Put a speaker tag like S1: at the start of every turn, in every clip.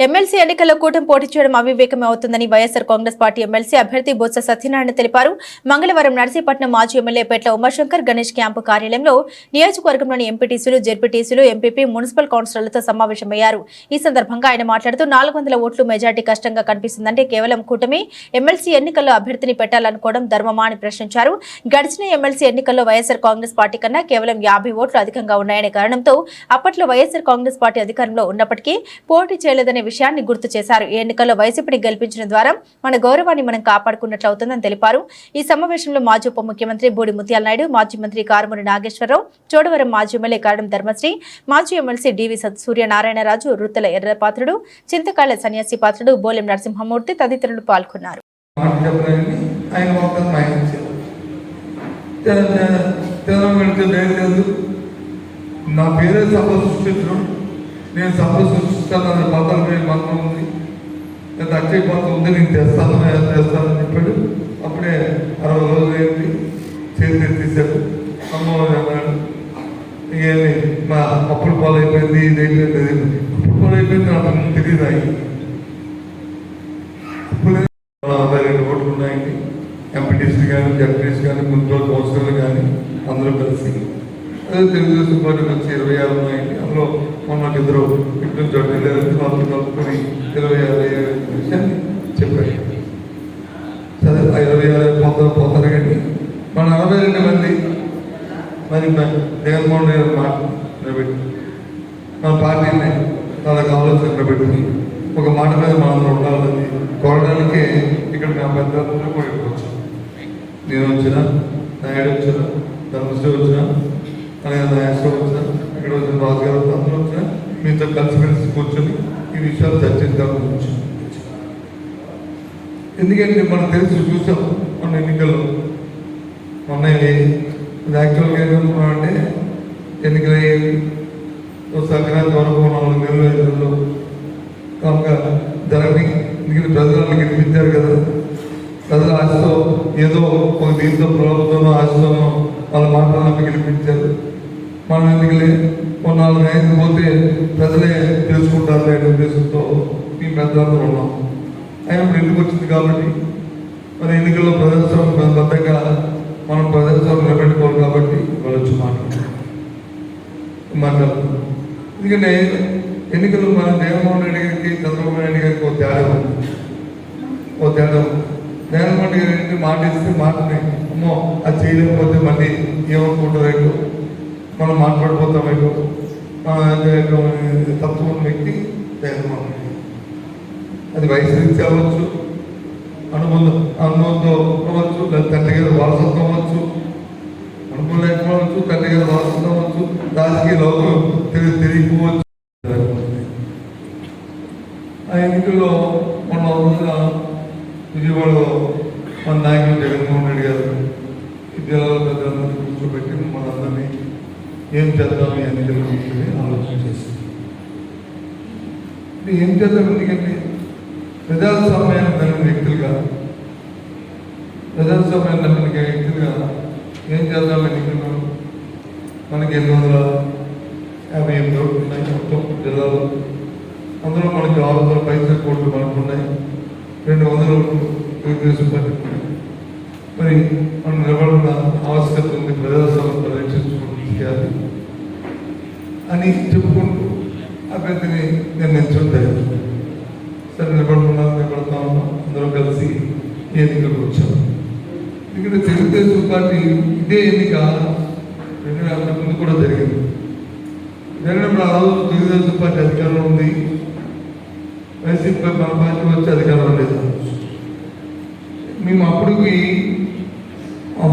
S1: MLC ఎన్నికల్లో కూటమి పోటీ చేయడం అవివేకమే అవుతుందని వైఎస్సార్ కాంగ్రెస్ పార్టీ ఎమ్మెల్సీ అభ్యర్థి బొత్స సత్యనారాయణ తెలిపారు. మంగళవారం నర్సీపట్నం మాజీ ఎమ్మెల్యే పెట్ల ఉమాశంకర్ గణేష్ క్యాంపు కార్యాలయంలో నియోజకవర్గంలోని ఎంపీటీసీలు జెడ్పీటీసీలు ఎంపీపీ మున్సిపల్ కౌన్సిలర్లతో సమావేశమయ్యారు. ఈ సందర్భంగా ఆయన మాట్లాడుతూ నాలుగు వందల ఓట్లు మెజార్టీ కష్టంగా కనిపిస్తుందంటే కేవలం కూటమి ఎమ్మెల్సీ ఎన్నికల్లో అభ్యర్థిని పెట్టాలనుకోవడం ధర్మమా అని ప్రశ్నించారు. గడిచిన ఎమ్మెల్సీ ఎన్నికల్లో వైఎస్సార్ కాంగ్రెస్ పార్టీ కన్నా కేవలం యాభై ఓట్లు అధికంగా ఉన్నాయనే కారణంతో అప్పట్లో వైఎస్సార్ కాంగ్రెస్ పార్టీ అధికారంలో ఉన్నప్పటికీ పోటీ చేయలేదని విషయాన్ని గుర్తు చేశారు. ఈ ఎన్నికల్లో వైసీపీని గెలిపించడం ద్వారా మన గౌరవాన్ని మనం కాపాడుకున్నట్లు అవుతుందని తెలిపారు. ఈ సమావేశంలో మాజీ ఉప ముఖ్యమంత్రి బూడి ముత్యాల నాయుడు మాజీ మంత్రి కారుమూరి నాగేశ్వరరావు చోడవరం మాజీ ఎమ్మెల్యే కారణం ధర్మశ్రీ మాజీ ఎమ్మెల్సీ డివి సత్- సూర్యనారాయణరాజు రుత్తల ఎర్రపాత్రుడు చింతకాళ్ళ సన్యాసి పాత్రుడు బోలెం నరసింహమూర్తి తదితరులు పాల్గొన్నారు.
S2: నా పేరే సభ సృష్టించడం నేను సభ సృష్టిస్తాను అనే పదాల మీద మంత్రం ఉంది. లేదా అక్షయ పాత్ర ఉంది నేను తెస్తాను నేను తెస్తానని చెప్పాడు. అప్పుడే అరవై రోజులు అయింది. చేతి తీశాడు. అమ్మవారు అన్నాడు ఏమి మా అప్పుడు పాలు అయిపోయింది ఇది అయిపోయింది అది అప్పుడు పాలు అయిపోయింది నాకు తెలియదు అయ్యి. అప్పులే రెండు ఓట్లు ఉన్నాయండి. ఎంపీటీసీ కానీ జడ్పీటీసీ కానీ మున్సిపల్ కౌన్సిలర్లు కానీ అందరూ కలిసి అదే తెలుగుదేశం పార్టీ వచ్చి ఇరవై ఆరు ఉన్నాయండి అందులో మొన్న ఇద్దరు ఇద్దరు చోట వెళ్ళారంటే కలుపుకొని ఇరవై ఆరు విషయాన్ని చెప్పారు. సరే ఆ ఇరవై ఆరు పోతారు పోతారు కానీ మన అరవై రెండు మంది మరి జగన్మోహన్ రెడ్డి మాట నిలబెట్టి మన పార్టీని వాళ్ళకి ఆలోచన నిలబెట్టుకుని ఒక మాట మీద మనం ఉండాలని కోరడానికే ఇక్కడ నా పెద్దలందరూ కూడా ఇక్కడికి వచ్చాం నేను వచ్చిన నాయుడు వచ్చిన ధర్మశ్రీ వచ్చిన అలాగే నాగేశ్వరం వచ్చిన ఇక్కడ వచ్చిన రాజు గారు అందరూ వచ్చిన మీతో కలిసిమెలిసి కూర్చొని ఈ విషయాలు చర్చించాలని వచ్చాం ఎందుకంటే మనం తెలిసి చూసాం మన ఎన్నికల్లో మొన్న యాక్చువల్గా ఏమనుకున్నాం అంటే ఎన్నికలయ్యేవి సంక్రాంతి వరకు నాలుగు నెలలు ఐదు కనుక ధరని మిగిలిన ప్రజలను గెలిపించారు కదా. ప్రజల ఆశతో ఏదో ఒక దీంతో ప్రభుత్వం ఆశతోనో వాళ్ళ మాటలను గెలిపించారు మనం ఎందుకులే ఒక నాలుగు ఐదు పోతే ప్రజలే తెలుసుకుంటారు లేని ఉద్దేశంతో మీ పెద్దలందరూ ఉన్నాం. అయినప్పుడు ఎందుకు వచ్చింది కాబట్టి? మరి ఎన్నికల్లో ప్రజాస్వామ్య బద్ధంగా మనం ప్రజాస్వామ్యం నిలబెట్టుకోవాలి కాబట్టి వాళ్ళు వచ్చి మాట్లాడుతున్నారు ఎందుకంటే ఎన్నికలు మన జగన్మోహన్ రెడ్డి గారికి చంద్రబాబు నాయుడు గారికి ఒక తేడా ఉంది. ఓ తేడా ఉంది. జగన్మోహన్ రెడ్డి గారికి మాట ఇస్తే మాటనే. అమ్మో అది చేయలేకపోతే మళ్ళీ ఏమనుకుంటారు మనం మాట్లాడిపోతాం ఏంటో తత్వం ఉన్న వ్యక్తి జగన్మోహన్ రెడ్డి అది వయసు రీత్యా అవ్వచ్చు అనుబంధం అనుబంధం అవ్వచ్చు లేదా తండ్రి గారి వారసత్వం అవ్వచ్చు అనుభవం లేకపోవచ్చు తండ్రి గారి వారసత్వం అవ్వచ్చు రాజకీయ లోకం తెలియ తెలియకపోవచ్చు. ఆ ఎన్నికల్లో మొన్న రోజున విజయవాడలో మన నాయకులు జగన్మోహన్ రెడ్డి గారు ఈ జిల్లాలో పెద్దలందరినీ కూర్చోబెట్టి మనందరినీ ఏం చేద్దాం అని ఎన్నికల ఆలోచన చేసింది. ఏం చేద్దాం ఎందుకంటే ప్రజాస్వామ్యాన్ని నమ్మిన వ్యక్తులుగా ప్రజాస్వామ్యాన్ని నమ్మిన వ్యక్తులుగా ఏం చేద్దాం ఎన్నికల్లో మనకి ఎనిమిది వందల యాభై ఎనిమిది ఓట్లు ఉన్నాయి. మొత్తం జిల్లాలో అందులో మనకి ఆరు వందల పైసలు కోట్లు మనకు ఉన్నాయి. రెండు వందల ఓట్లు తెలుగుదేశం పార్టీకి మరి మనం నిలబడిన ఆవశ్యకత ఉంది ప్రజాస్వామ్యం పరిరక్షించుకుంటుంది అని చెప్పుకుంటూ అభ్యర్థిని నిర్ణయించడం జరిగింది. సరే నిలబడుతున్నాం నిలబడతా ఉన్నాం అందరూ కలిసి ఈ ఎన్నికలకు వచ్చాము ఇక్కడ తెలుగుదేశం పార్టీ ఇదే ఎన్నిక రెండు వేల ముందు కూడా జరిగింది. జరిగినప్పుడు ఆ రోజు తెలుగుదేశం పార్టీ అధికారంలో ఉంది. వైసీపీ మన పార్టీ వచ్చి అధికారంలో లేదు. మేము అప్పటికి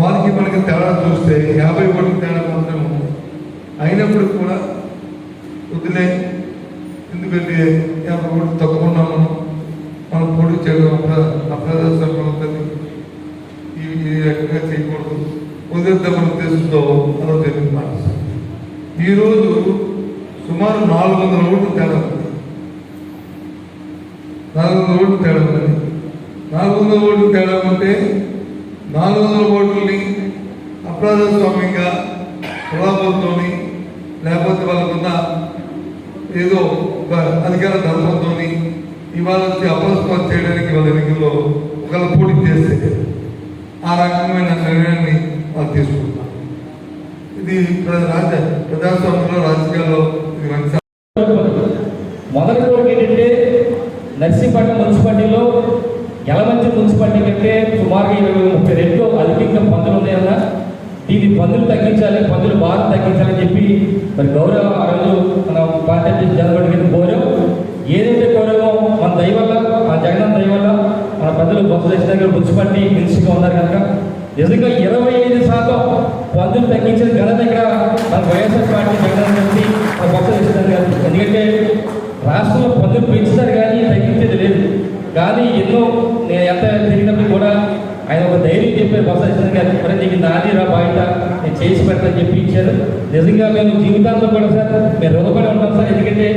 S2: వారికి మనకి తేడా చూస్తే యాభై కోట్ల తేడా మాత్రమే ఉంది. అయినప్పుడు కూడా వదిలే. ఎందుకంటే యాభై కోట్లు తక్కువ ఉన్నాం మనం మనం పోటీ చేయడం అప్ర- ఉంటుంది. ఈ రకంగా చేయకూడదు. వదిలేద్దామనే ఉద్దేశంతో అలా జరిగింది మాట. ఈరోజు సుమారు నాలుగు వందల ఓట్లు తేడా ఉంది. నాలుగు వందల ఓట్లు తేడా ఉంది. నాలుగు వందల ఓట్లు తేడా ఉంటే నాలుగు వందల ఓట్లని అప్రజాస్వామ్యంగా ప్రలాభంతోని లేకపోతే వాళ్ళకున్న ఏదో ఒక అధికార ధర్మంతోని ఇవాళ వచ్చి చేయడానికి వాళ్ళ ఎన్నికల్లో ఒకళ్ళ పోటీ చేస్తే ఆ రకమైన నిర్ణయాన్ని వాళ్ళు తీసుకుంటున్నారు ఇది రాజ ప్రజాస్వామ్యంలో రాజకీయాల్లో ఇది మంచి
S3: మొదటి కోరిక ఏంటంటే నర్సీపట్నం మున్సిపాలిటీలో యలమంచి మున్సిపాలిటీ కంటే సుమారుగా ఇరవై ముప్పై రెండు అధికంగా పన్నులు ఉన్నాయన్నా దీని పన్నులు తగ్గించాలి పన్నులు భారం తగ్గించాలని చెప్పి మరి గౌరవ ఆ రోజు మన పార్టీ అధ్యక్షుడు జగన్మోహన్ కోరాం ఏదైతే కోరామో మన దయ వల్ల మన జగన్ దయ వల్ల మన పెద్దలు బొత్స దక్షిణ గారు బుచ్చిపట్టి మినిస్టర్గా ఉన్నారు కనుక నిజంగా ఇరవై ఐదు శాతం పన్నులు తగ్గించిన ఘనత ఇక్కడ మన వైఎస్ఆర్ పార్టీ జగన్ గారికి మన బొత్స దక్షిణ గారు ఎందుకంటే రాష్ట్రంలో పన్నులు పెంచుతారు కానీ తగ్గించేది లేదు కానీ ఎన్నో నేను ఎంత తిరిగినప్పుడు కూడా ఆయన ఒక ధైర్యం చెప్పారు బొత్స దర్శన గారు మరి నీకు నాది రా బయట నేను చేసి పెడతాను చెప్పి ఇచ్చారు. నిజంగా మేము జీవితాంతం కూడా సార్ మేము రుణపడి ఉంటాం సార్. ఎందుకంటే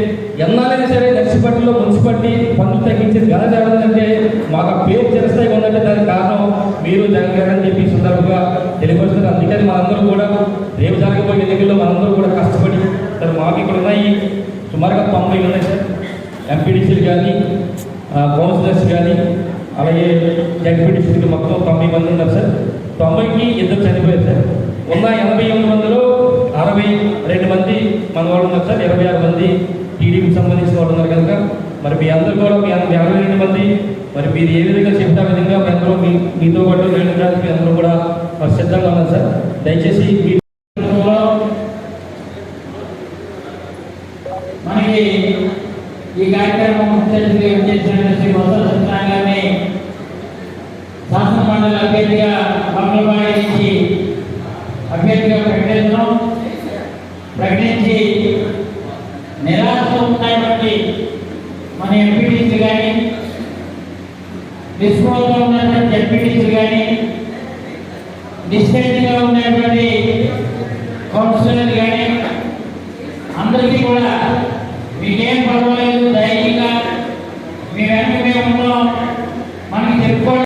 S3: ఎన్నాలైనా సరే నర్సిపట్టిలో మున్సిపాలిటీ పన్నులు తగ్గించేది ఘనత ఎవరిదంటే మాకు ఆ పేరు చిరస్థాయి ఉందంటే దానికి కారణం మీరు జగన్ గారు అని చెప్పి సందర్భంగా తెలియపరుస్తున్నారు. అందుకని మనందరూ కూడా రేపు జరగబోయే ఎన్నికల్లో మనందరూ కూడా కష్టపడి సార్ మాకు ఇక్కడ ఉన్నాయి సుమారుగా తొంభై ఉన్నాయి సార్. ఎంపీడీసీలు కానీ కౌన్సిలర్స్ కానీ అలాగే జడ్పీటీసీలు మొత్తం తొంభై మంది ఉన్నారు సార్. తొంభైకి ఇద్దరు చనిపోయారు సార్. ఉన్న ఎనభై ఎనిమిది మందిలో అరవై రెండు మంది మన వాళ్ళు ఉన్నారు సార్ ఇరవై ఆరు మంది టీడీపీకి సంబంధించిన వాళ్ళు ఉన్నారు కనుక మరి మీ అందరూ కూడా మీ మీ అరవై రెండు మంది మరి మీరు ఏ విధంగా చెప్తా విధంగా మీ అందరూ మీ మీతో పాటు వెళ్ళడానికి మీ అందరూ కూడా మరి సిద్ధంగా ఉన్నారు సార్. దయచేసి మీ
S4: మనకి ఈ కార్యక్రమం ముఖ్య అతిథిగా శ్రీ బొత్స సత్యనారాయణ గారిని శాసన మండలి అభ్యర్థిగా మంగళవాడి నుంచి అభ్యర్థిగా ప్రకటించడం Discontinue of memory.